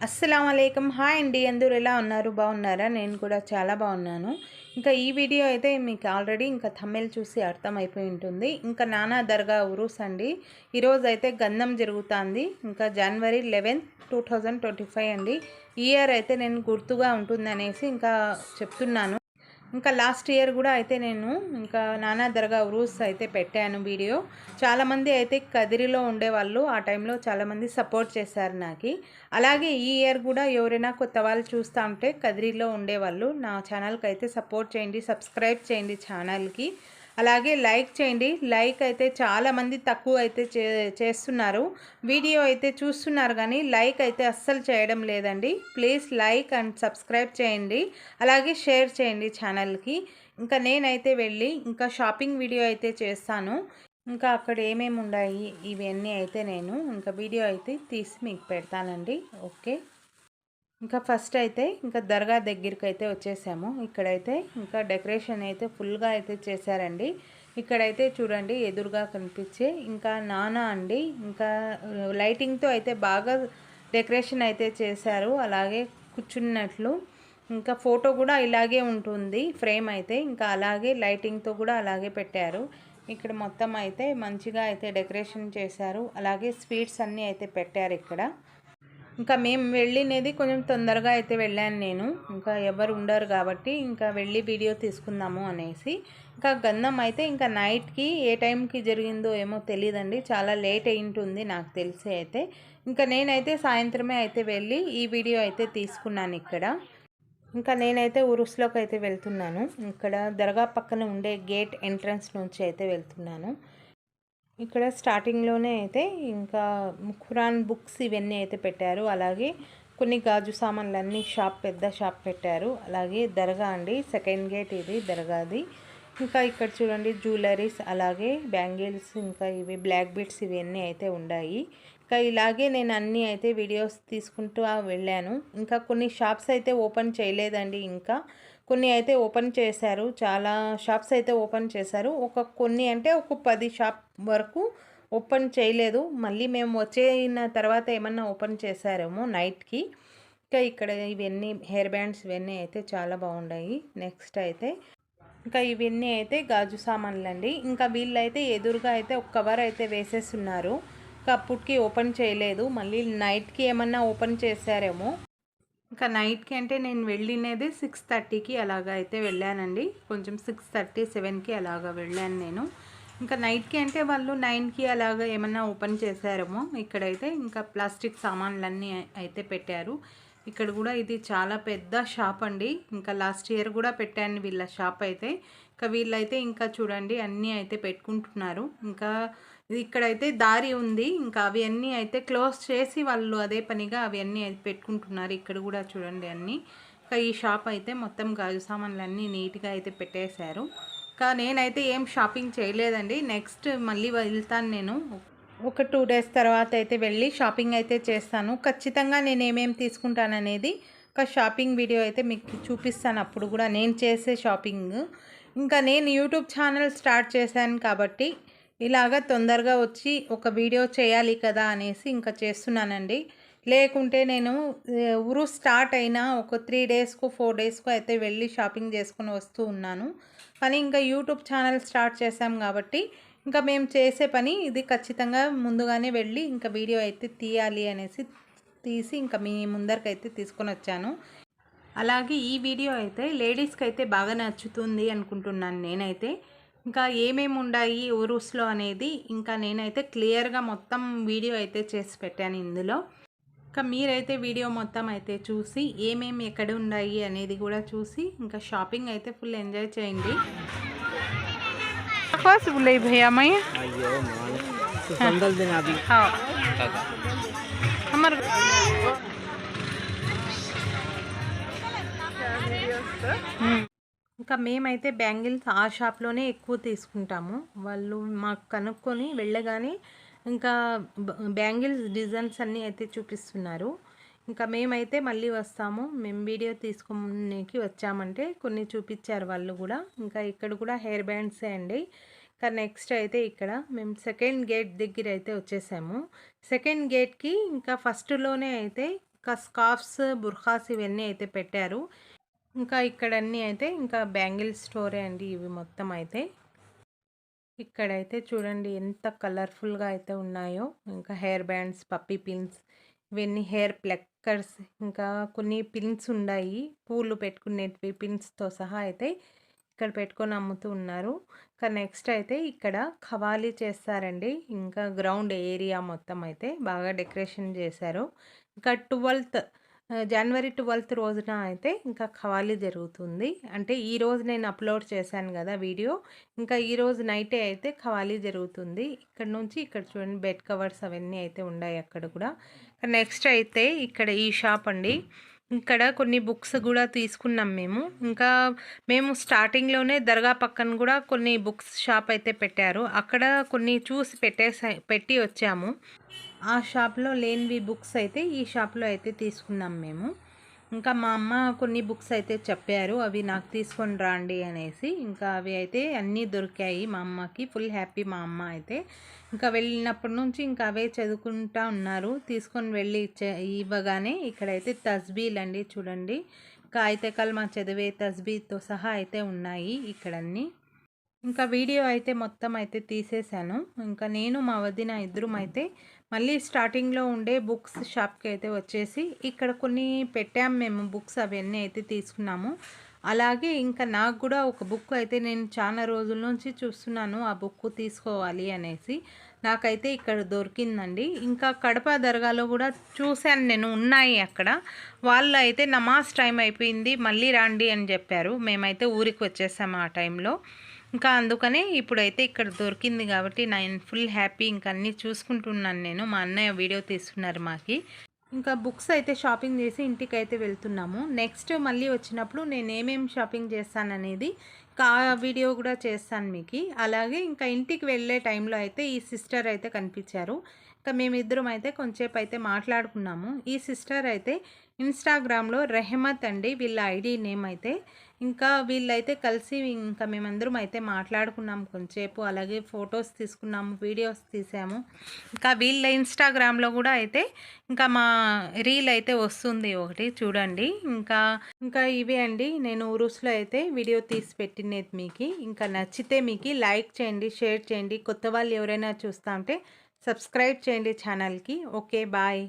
అస్సలం అయికం హాయ్ అండి అందరూ ఎలా ఉన్నారు? బాగున్నారా? నేను కూడా చాలా బాగున్నాను. ఇంకా ఈ వీడియో అయితే మీకు ఆల్రెడీ ఇంకా తమిళ్ చూసి అర్థమైపోయి ఉంటుంది. ఇంకా నానా దర్గా ఉరూస్ అండి. ఈరోజు అయితే గంధం జరుగుతుంది. ఇంకా జనవరి eleventh two thousand twenty five అండి. ఈ ఇయర్ అయితే నేను గుర్తుగా ఉంటుందనేసి ఇంకా చెప్తున్నాను. ఇంకా లాస్ట్ ఇయర్ కూడా అయితే నేను ఇంకా నానా దర్గా ఉరూస్ అయితే పెట్టాను వీడియో. చాలామంది అయితే కదిరిలో ఉండేవాళ్ళు ఆ టైంలో చాలామంది సపోర్ట్ చేశారు నాకు. అలాగే ఈ ఇయర్ కూడా ఎవరైనా కొత్త వాళ్ళు చూస్తూ ఉంటే కదిరిలో ఉండేవాళ్ళు నా ఛానల్కి అయితే సపోర్ట్ చేయండి సబ్స్క్రైబ్ చేయండి ఛానల్కి. అలాగే లైక్ చేయండి. లైక్ అయితే చాలామంది తక్కువ అయితే చే చేస్తున్నారు. వీడియో అయితే చూస్తున్నారు కానీ లైక్ అయితే అస్సలు చేయడం లేదండి. ప్లీజ్ లైక్ అండ్ సబ్స్క్రైబ్ చేయండి. అలాగే షేర్ చేయండి ఛానల్కి. ఇంకా నేనైతే వెళ్ళి ఇంకా షాపింగ్ వీడియో అయితే చేస్తాను. ఇంకా అక్కడ ఏమేమి ఉన్నాయి? ఇవన్నీ అయితే నేను ఇంకా వీడియో అయితే తీసి మీకు పెడతానండి. ఓకే. ఇంకా ఫస్ట్ అయితే ఇంకా దర్గా దగ్గరికి అయితే వచ్చేసాము. ఇక్కడైతే ఇంకా డెకరేషన్ అయితే ఫుల్గా అయితే చేశారండి. ఇక్కడైతే చూడండి ఎదురుగా కనిపించే ఇంకా నానా అండి. ఇంకా లైటింగ్తో అయితే బాగా డెకరేషన్ అయితే చేశారు. అలాగే కూర్చున్నట్లు ఇంకా ఫోటో కూడా ఇలాగే ఉంటుంది. ఫ్రేమ్ అయితే ఇంకా అలాగే లైటింగ్తో కూడా అలాగే పెట్టారు. ఇక్కడ మొత్తం అయితే మంచిగా అయితే డెకరేషన్ చేశారు. అలాగే స్వీట్స్ అన్నీ అయితే పెట్టారు ఇక్కడ. ఇంకా మేము వెళ్ళినది కొంచెం తొందరగా అయితే వెళ్ళాను నేను. ఇంకా ఎవరు ఉండరు కాబట్టి ఇంకా వెళ్ళి వీడియో తీసుకుందాము అనేసి. ఇంకా గంధం అయితే ఇంకా నైట్కి ఏ టైంకి జరిగిందో ఏమో తెలియదండి చాలా లేట్ అయింటుంది నాకు తెలిసి అయితే. ఇంకా నేనైతే సాయంత్రమే అయితే వెళ్ళి ఈ వీడియో అయితే తీసుకున్నాను ఇక్కడ. ఇంకా నేనైతే ఉరుస్లోకి అయితే వెళ్తున్నాను. ఇక్కడ దర్గా పక్కన ఉండే గేట్ ఎంట్రన్స్ నుంచి అయితే వెళ్తున్నాను. ఇక్కడ స్టార్టింగ్లోనే అయితే ఇంకా ఖురాన్ బుక్స్ ఇవన్నీ అయితే పెట్టారు. అలాగే కొన్ని గాజు సామాన్లు అన్నీ షాప్ పెద్ద షాప్ పెట్టారు. అలాగే దర్గా అండి సెకండ్ గేట్ ఇది దర్గాది. ఇంకా ఇక్కడ చూడండి జ్యువెలరీస్ అలాగే బ్యాంగిల్స్ ఇంకా ఇవి బ్లాక్ బీట్స్ ఇవన్నీ అయితే ఉన్నాయి ఇంకా ఇలాగే నేను అన్నీ అయితే వీడియోస్ తీసుకుంటూ వెళ్ళాను. ఇంకా కొన్ని షాప్స్ అయితే ఓపెన్ చేయలేదండి. ఇంకా కొన్ని అయితే ఓపెన్ చేశారు చాలా షాప్స్ అయితే ఓపెన్ చేశారు. ఒక కొన్ని అంటే ఒక పది షాప్ వరకు ఓపెన్ చేయలేదు. మళ్ళీ మేము వచ్చిన తర్వాత ఏమన్నా ఓపెన్ చేశారేమో నైట్కి. ఇంకా ఇక్కడ ఇవన్నీ హెయిర్ బ్యాండ్స్ ఇవన్నీ అయితే చాలా బాగున్నాయి నెక్స్ట్ అయితే ఇంకా ఇవన్నీ అయితే గాజు సామాన్లు అండి. ఇంకా వీళ్ళైతే ఎదురుగా అయితే ఒక కవర్ అయితే వేసేస్తున్నారు. ఇంకా అప్పటికి ఓపెన్ చేయలేదు. మళ్ళీ నైట్కి ఏమన్నా ఓపెన్ చేశారేమో ఇంకా నైట్కి అంటే నేను వెళ్ళినది సిక్స్ థర్టీకి అలాగ అయితే వెళ్ళానండి. కొంచెం సిక్స్ థర్టీ సెవెన్కి అలాగ వెళ్ళాను నేను. ఇంకా నైట్కి అంటే వాళ్ళు నైన్కి అలాగ ఏమన్నా ఓపెన్ చేశారేమో ఇక్కడైతే ఇంకా ప్లాస్టిక్ సామాన్లన్నీ అయితే పెట్టారు. ఇక్కడ కూడా ఇది చాలా పెద్ద షాప్ అండి. ఇంకా లాస్ట్ ఇయర్ కూడా పెట్టాను వీళ్ళ షాప్ అయితే. ఇంకా వీళ్ళైతే ఇంకా చూడండి అన్నీ అయితే పెట్టుకుంటున్నారు. ఇంకా ఇక్కడైతే దారి ఉంది. ఇంకా అవి అన్నీ అయితే క్లోజ్ చేసి వాళ్ళు అదే పనిగా అవి అన్నీ పెట్టుకుంటున్నారు. ఇక్కడ కూడా చూడండి అన్నీ. ఇంకా ఈ షాప్ అయితే మొత్తం గాజు సామాన్లు అన్నీ నీట్గా అయితే పెట్టేశారు. ఇంకా నేనైతే ఏం షాపింగ్ చేయలేదండి. నెక్స్ట్ మళ్ళీ వెళ్తాను నేను. ఒక టూ డేస్ తర్వాత అయితే వెళ్ళి షాపింగ్ అయితే చేస్తాను. ఖచ్చితంగా నేను ఏమేమి తీసుకుంటాననేది ఒక షాపింగ్ వీడియో అయితే మీకు చూపిస్తాను. అప్పుడు కూడా నేను చేసే షాపింగ్. ఇంకా నేను యూట్యూబ్ ఛానల్ స్టార్ట్ చేశాను కాబట్టి ఇలాగ తొందరగా వచ్చి ఒక వీడియో చేయాలి కదా అనేసి ఇంకా చేస్తున్నానండి. లేకుంటే నేను ఊరు స్టార్ట్ అయినా ఒక త్రీ డేస్కు ఫోర్ డేస్కు అయితే వెళ్ళి షాపింగ్ చేసుకుని వస్తూ ఉన్నాను. కానీ ఇంకా యూట్యూబ్ ఛానల్ స్టార్ట్ చేశాం కాబట్టి ఇంకా మేము చేసే పని ఇది ఖచ్చితంగా ముందుగానే వెళ్ళి ఇంకా వీడియో అయితే తీయాలి అనేసి తీసి ఇంకా మీ ముందరికైతే తీసుకొని వచ్చాను. అలాగే ఈ వీడియో అయితే లేడీస్కి అయితే బాగా నచ్చుతుంది అనుకుంటున్నాను నేనైతే. ఇంకా ఏమేమి ఉన్నాయి ఓరుస్లో అనేది ఇంకా నేనైతే క్లియర్గా మొత్తం వీడియో అయితే చేసి పెట్టాను ఇందులో. ఇంకా మీరైతే వీడియో మొత్తం అయితే చూసి ఏమేమి ఎక్కడ ఉన్నాయి అనేది కూడా చూసి ఇంకా షాపింగ్ అయితే ఫుల్ ఎంజాయ్ చేయండి. పాసిబుల్ ఇంకా మేమైతే బ్యాంగిల్స్ ఆ షాప్లోనే ఎక్కువ తీసుకుంటాము. వాళ్ళు మాకు కనుక్కొని వెళ్ళగానే ఇంకా బ్యాంగిల్స్ డిజైన్స్ అన్నీ అయితే చూపిస్తున్నారు. ఇంకా మేమైతే మళ్ళీ వస్తాము. మేము వీడియో తీసుకునేకి వచ్చామంటే కొన్ని చూపించారు వాళ్ళు కూడా. ఇంకా ఇక్కడ కూడా హెయిర్ బ్యాండ్సే అండి. ఇంకా నెక్స్ట్ అయితే ఇక్కడ మేము సెకండ్ గేట్ దగ్గర అయితే వచ్చేసాము. సెకండ్ గేట్కి ఇంకా ఫస్ట్లోనే అయితే ఇంకా స్కార్ఫ్స్ బుర్ఖాస్ ఇవన్నీ అయితే పెట్టారు. ఇంకా ఇక్కడన్నీ అయితే ఇంకా బ్యాంగిల్ స్టోరే అండి ఇవి మొత్తం అయితే. ఇక్కడైతే చూడండి ఎంత కలర్ఫుల్గా అయితే ఉన్నాయో. ఇంకా హెయిర్ బ్యాండ్స్ పప్పీ పిన్స్ ఇవన్నీ హెయిర్ ప్లెక్కర్స్ ఇంకా కొన్ని పిన్స్ ఉన్నాయి పూలు పెట్టుకునేటివి పిన్స్తో సహా అయితే ఇక్కడ పెట్టుకొని అమ్ముతూ ఉన్నారు. ఇంకా నెక్స్ట్ అయితే ఇక్కడ ఖవాలీ చేస్తారండి. ఇంకా గ్రౌండ్ ఏరియా మొత్తం అయితే బాగా డెకరేషన్ చేశారు. ఇంకా ట్వెల్త్ జనవరి ట్వెల్త్ రోజున అయితే ఇంకా ఖవాలీ జరుగుతుంది. అంటే ఈ రోజు నేను అప్లోడ్ చేశాను కదా వీడియో. ఇంకా ఈ రోజు నైటే అయితే ఖవాలీ జరుగుతుంది. ఇక్కడ నుంచి ఇక్కడ చూడండి బెడ్ కవర్స్ అవన్నీ అయితే ఉన్నాయి అక్కడ కూడా. నెక్స్ట్ అయితే ఇక్కడ ఈ షాప్ అండి. ఇక్కడ కొన్ని బుక్స్ కూడా తీసుకున్నాం మేము. ఇంకా మేము స్టార్టింగ్లోనే దర్గా పక్కన కూడా కొన్ని బుక్స్ షాప్ అయితే పెట్టారు. అక్కడ కొన్ని చూసి పెట్టేసా పెట్టి వచ్చాము. ఆ షాప్లో లేనివి బుక్స్ అయితే ఈ షాప్లో అయితే తీసుకున్నాం మేము. ఇంకా మా అమ్మ కొన్ని బుక్స్ అయితే చెప్పారు అవి నాకు తీసుకొని రండి అనేసి. ఇంకా అవి అయితే అన్నీ దొరికాయి మా అమ్మకి ఫుల్ హ్యాపీ మా అమ్మ అయితే. ఇంకా వెళ్ళినప్పటి నుంచి ఇంకా అవే చదువుకుంటా ఉన్నారు. తీసుకొని వెళ్ళి ఇవ్వగానే ఇక్కడైతే తస్బీలు అండి చూడండి. ఇంకా అయితే కల్మా చదివే తస్బీతో సహా అయితే ఉన్నాయి ఇక్కడన్నీ. ఇంకా వీడియో అయితే మొత్తం అయితే తీసేశాను. ఇంకా నేను మా వదిన ఇద్దరం అయితే మళ్ళీ స్టార్టింగ్లో ఉండే బుక్స్ షాప్కి అయితే వచ్చేసి ఇక్కడ కొన్ని పెట్టాం మేము బుక్స్ అవన్నీ అయితే తీసుకున్నాము. అలాగే ఇంకా నాకు కూడా ఒక బుక్ అయితే నేను చాలా రోజుల నుంచి చూస్తున్నాను ఆ బుక్ తీసుకోవాలి అనేసి. నాకైతే ఇక్కడ దొరికిందండి. ఇంకా కడప దర్గాలో కూడా చూశాను నేను ఉన్నాయి అక్కడ. వాళ్ళు అయితే నమాజ్ టైం అయిపోయింది మళ్ళీ రండి అని చెప్పారు. మేమైతే ఊరికి వచ్చేసాము ఆ టైంలో. ఇంకా అందుకనే ఇప్పుడైతే ఇక్కడ దొరికింది కాబట్టి నేను ఫుల్ హ్యాపీ ఇంకా అన్నీ చూసుకుంటున్నాను నేను. మా అన్నయ్య వీడియో తీస్తున్నారు మాకి. ఇంకా బుక్స్ అయితే షాపింగ్ చేసి ఇంటికి అయితే వెళ్తున్నాము. నెక్స్ట్ మళ్ళీ వచ్చినప్పుడు నేను ఏమేమి షాపింగ్ చేస్తాననేది ఇంకా వీడియో కూడా చేస్తాను మీకు. అలాగే ఇంకా ఇంటికి వెళ్ళే టైంలో అయితే ఈ సిస్టర్ అయితే కనిపించారు. మేమిద్దరం అయితే కొంచెంసేపు అయితే మాట్లాడుకున్నాము. ఈ సిస్టర్ అయితే ఇన్స్టాగ్రామ్లో రెహమత్ అండి వీళ్ళ ఐడి నేమ్ అయితే. ఇంకా వీళ్ళైతే కలిసి ఇంకా మేమందరం అయితే మాట్లాడుకున్నాం కొంచెంసేపు. అలాగే ఫొటోస్ తీసుకున్నాము వీడియోస్ తీసాము. ఇంకా వీళ్ళ ఇన్స్టాగ్రామ్లో కూడా అయితే ఇంకా మా రీల్ అయితే వస్తుంది ఒకటి చూడండి. ఇంకా ఇంకా ఇవే అండి. నేను ఊరుస్లో అయితే వీడియో తీసి పెట్టినది మీకు. ఇంకా నచ్చితే మీకు లైక్ చేయండి షేర్ చేయండి. కొత్త వాళ్ళు ఎవరైనా చూస్తా ఉంటే సబ్స్క్రైబ్ చేయండి ఛానల్కి ఓకే బాయ్